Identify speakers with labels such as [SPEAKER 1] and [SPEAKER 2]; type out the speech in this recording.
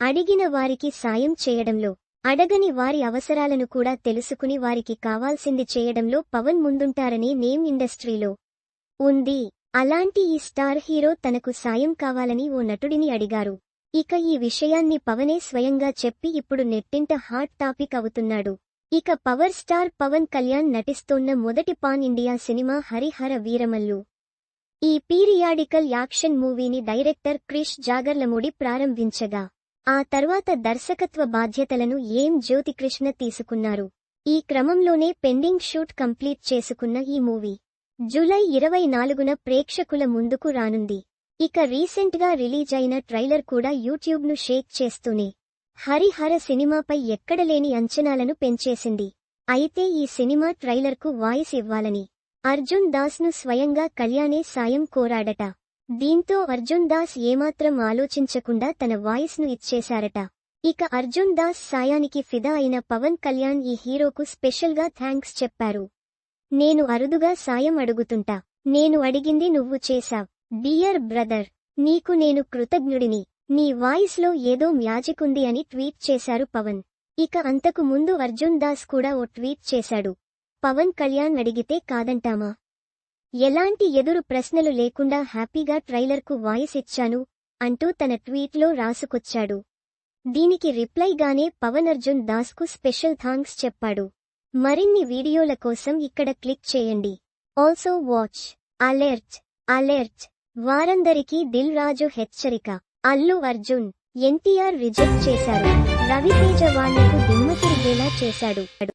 [SPEAKER 1] అడిగిన వారికి సాయం చేయడంలో అడగని వారి అవసరాలను కూడా తెలుసుకుని వారికి కావాల్సింది చేయడంలో పవన్ ముందుంటారని నేమ్ ఇండస్ట్రీలో ఉంది. అలాంటి ఈ స్టార్ హీరో తనకు సాయం కావాలని ఓ నటుడిని అడిగారు. ఇక ఈ విషయాన్ని పవనే స్వయంగా చెప్పి ఇప్పుడు నెట్టింట హాట్ టాపిక్ అవుతున్నాడు. ఇక పవర్ స్టార్ పవన్ కళ్యాణ్ నటిస్తోన్న మొదటి పాన్ ఇండియా సినిమా హరిహర వీరమల్లు. ఈ పీరియాడికల్ యాక్షన్ మూవీని డైరెక్టర్ క్రిష్ జాగర్లమూడి ప్రారంభించగా ఆ తర్వాత దర్శకత్వ బాధ్యతలను ఏం జ్యోతికృష్ణ తీసుకున్నారు? ఈ క్రమంలోనే పెండింగ్ షూట్ కంప్లీట్ చేసుకున్న ఈ మూవీ జూలై ఇరవై నాలుగున ప్రేక్షకుల ముందుకు రానుంది. ఇక రీసెంట్గా రిలీజ్ అయిన ట్రైలర్ కూడా యూట్యూబ్ను షేక్ చేస్తూనే హరిహర సినిమాపై ఎక్కడలేని అంచనాలను పెంచేసింది. అయితే ఈ సినిమా ట్రైలర్కు వాయిస్ ఇవ్వాలని అర్జున్ దాస్ను స్వయంగా కళ్యాణే సాయం కోరాడట. దీంతో అర్జున్ దాస్ ఏమాత్రం ఆలోచించకుండా తన వాయిస్ను ఇచ్చేశారట. ఇక అర్జున్ దాస్ సాయానికి ఫిదా అయిన పవన్ కళ్యాణ్ ఈ హీరోకు స్పెషల్గా థ్యాంక్స్ చెప్పారు. నేను అరుదుగా సాయం అడుగుతుంటా. నేను అడిగింది నువ్వు చేశావ్. డియర్ బ్రదర్ నీకు నేను కృతజ్ఞుడిని. నీ వాయిస్లో ఏదో మ్యాజిక్ ఉంది అని ట్వీట్ చేశారు పవన్. ఇక అంతకు ముందు అర్జున్ దాస్ కూడా ఓ ట్వీట్ చేశాడు. పవన్ కళ్యాణ్ అడిగితే కాదంటామా? ఎలాంటి ఎదురు ప్రశ్నలు లేకుండా హ్యాపీగా ట్రైలర్కు వాయిస్ ఇచ్చాను అంటూ తన ట్వీట్లో రాసుకొచ్చాడు. దీనికి రిప్లైగానే పవన్ అర్జున్ దాస్కు స్పెషల్ థాంక్స్ చెప్పాడు. మరిన్ని వీడియోల కోసం ఇక్కడ క్లిక్ చేయండి. ఆల్సో వాచ్ అలెర్ట్ అలెర్ట్ వారందరికీ దిల్ రాజు హెచ్చరిక. అల్లు అర్జున్ ఎన్టీఆర్ రిజెక్ట్ చేశారు. రవితేజ వాళ్ళకు దిమ్మ తిరిగేలా చేశాడు.